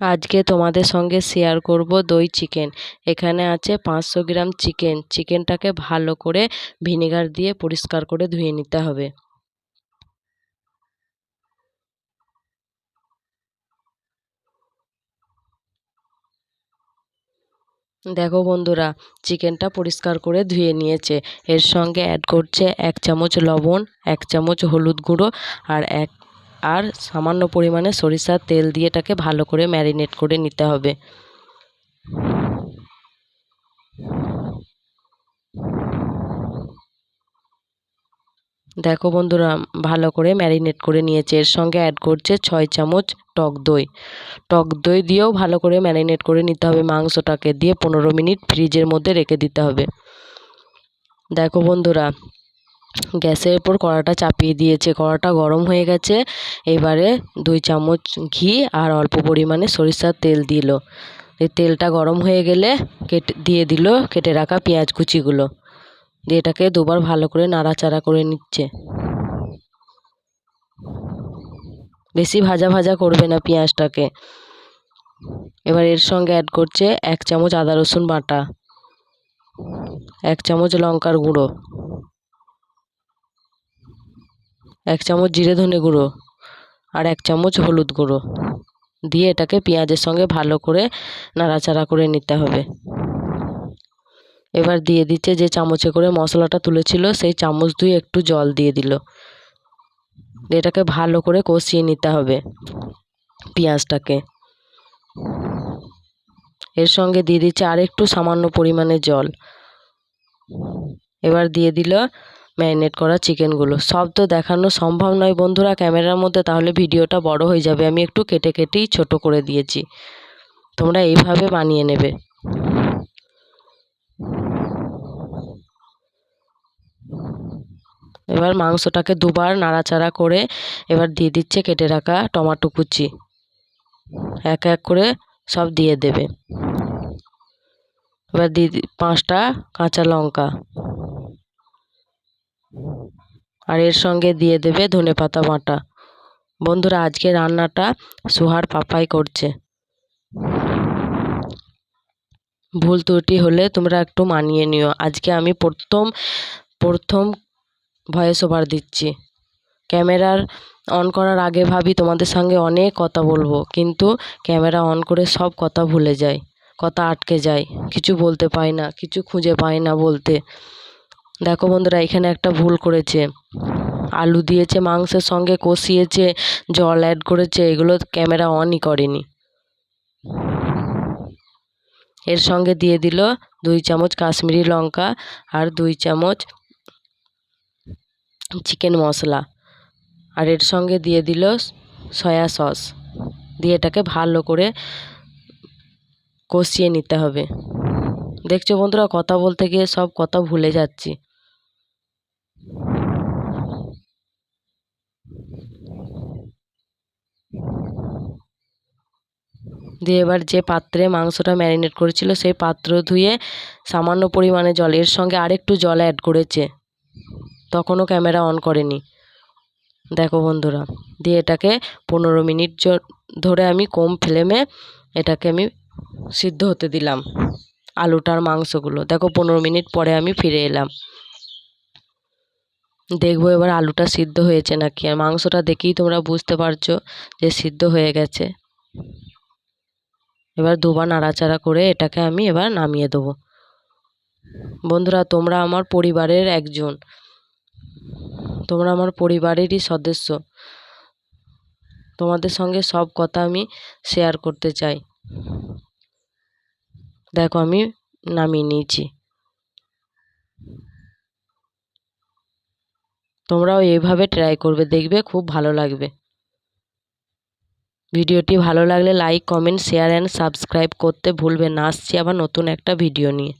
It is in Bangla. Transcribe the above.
আজকে তোমাদের সঙ্গে শেয়ার করব দই চিকেন এখানে আছে পাঁচশো গ্রাম চিকেন চিকেনটাকে ভালো করে ভিনেগার দিয়ে পরিষ্কার করে ধুয়ে নিতে হবে। দেখো বন্ধুরা চিকেনটা পরিষ্কার করে ধুয়ে নিয়েছে। এর সঙ্গে অ্যাড করছে এক চামচ লবণ, এক চামচ হলুদ গুঁড়ো আর এক আর সামান্য পরিমাণে সরিষার তেল দিয়ে এটাকে ভালো করে ম্যারিনেট করে নিতে হবে। দেখো বন্ধুরা, ভালো করে ম্যারিনেট করে নিয়েছে। এর সঙ্গে অ্যাড করছে ছয় চামচ টক দই। টক দই দিয়েও ভালো করে ম্যারিনেট করে নিতে হবে। মাংসটাকে দিয়ে পনেরো মিনিট ফ্রিজের মধ্যে রেখে দিতে হবে। দেখো বন্ধুরা গ্যাসের উপর কড়াটা চাপিয়ে দিয়েছে। কড়াটা গরম হয়ে গেছে। এবারে দুই চামচ ঘি আর অল্প পরিমাণে সরিষার তেল দিল। এই তেলটা গরম হয়ে গেলে কেটে, দিয়ে দিল কেটে রাখা পেঁয়াজ কুচিগুলো। দিয়ে এটাকে দুবার ভালো করে নাড়াচাড়া করে নিচ্ছে। বেশি ভাজা ভাজা করবে না পেঁয়াজটাকে। এবার এর সঙ্গে অ্যাড করছে এক চামচ আদা রসুন বাটা, এক চামচ লঙ্কার গুঁড়ো। এক চামচ জিরে ধনে গুঁড়ো আর এক চামচ হলুদ গুঁড়ো। দিয়ে এটাকে পেঁয়াজের সঙ্গে ভালো করে নাড়াচাড়া করে নিতে হবে। এবার দিয়ে দিচ্ছে যে চামচে করে মশলাটা তুলেছিল, সেই চামচ দুই একটু জল দিয়ে দিল। এটাকে ভালো করে কষিয়ে নিতে হবে পেঁয়াজটাকে। এর সঙ্গে দিয়ে দিচ্ছে আর একটু সামান্য পরিমাণে জল। এবার দিয়ে দিল ম্যারিনেট করা চিকেনগুলো সব তো দেখানো সম্ভব নয় বন্ধুরা, ক্যামেরার মধ্যে তাহলে ভিডিওটা বড় হয়ে যাবে। আমি একটু কেটে কেটেই ছোট করে দিয়েছি। তোমরা এইভাবে বানিয়ে নেবে। এবার মাংসটাকে দুবার নাড়াচাড়া করে এবার দিয়ে দিচ্ছে কেটে রাখা টমাটো কুচি। এক এক করে সব দিয়ে দেবে। এবার দিয়ে পাঁচটা কাঁচা লঙ্কা। আর এর সঙ্গে দিয়ে দেবে ধনে পাতা বাটা। বন্ধুরা, আজকে রান্নাটা সুহার পাপাই করছে। ভুল ত্রুটি হলে তোমরা একটু মানিয়ে নিও। আজকে আমি প্রথম প্রথম ভয়েস ওভার দিচ্ছি। ক্যামেরার অন করার আগে ভাবি তোমাদের সঙ্গে অনেক কথা বলব, কিন্তু ক্যামেরা অন করে সব কথা ভুলে যাই, কথা আটকে যায় কিছু বলতে পাই না, কিছু খুঁজে পাই না বলতে। দেখো বন্ধুরা, এখানে একটা ভুল করেছে। আলু দিয়েছে, মাংসের সঙ্গে কষিয়েছে, জল অ্যাড করেছে, এগুলো ক্যামেরা অনই করেনি। এর সঙ্গে দিয়ে দিল দুই চামচ কাশ্মীরি লঙ্কা আর দুই চামচ চিকেন মশলা। আর এর সঙ্গে দিয়ে দিল সয়া সস। দিয়ে এটাকে ভালো করে কষিয়ে নিতে হবে। দেখছ বন্ধুরা, কথা বলতে গিয়ে সব কথা ভুলে যাচ্ছি। দিয়ে এবার যে পাত্রে মাংসটা ম্যারিনেট করেছিল, সেই পাত্র ধুয়ে সামান্য পরিমাণে জল, এর সঙ্গে আরেকটু জল অ্যাড করেছে। তখনও ক্যামেরা অন করেনি। দেখো বন্ধুরা, দিয়ে এটাকে পনেরো মিনিট ধরে আমি কম ফ্লেমে এটাকে আমি সিদ্ধ হতে দিলাম আলুটার মাংসগুলো। দেখো পনেরো মিনিট পরে আমি ফিরে এলাম। দেখব এবার আলুটা সিদ্ধ হয়েছে নাকি? আর মাংসটা দেখেই তোমরা বুঝতে পারছ যে সিদ্ধ হয়ে গেছে। এবার দুবার নাড়াচাড়া করে এটাকে আমি এবার নামিয়ে দেবো। বন্ধুরা, তোমরা আমার পরিবারের একজন। তোমরা আমার পরিবারেরই সদস্য। তোমাদের সঙ্গে সব কথা আমি শেয়ার করতে চাই। দেখো, আমি নামিয়ে নিয়েছি। তোমরাও এইভাবে ট্রাই করবে, দেখবে খুব ভালো লাগবে। ভিডিওটি ভালো লাগলে like, comment, share and subscribe করতে ভুলবেন না। আসছি আবার নতুন একটা ভিডিও নিয়ে।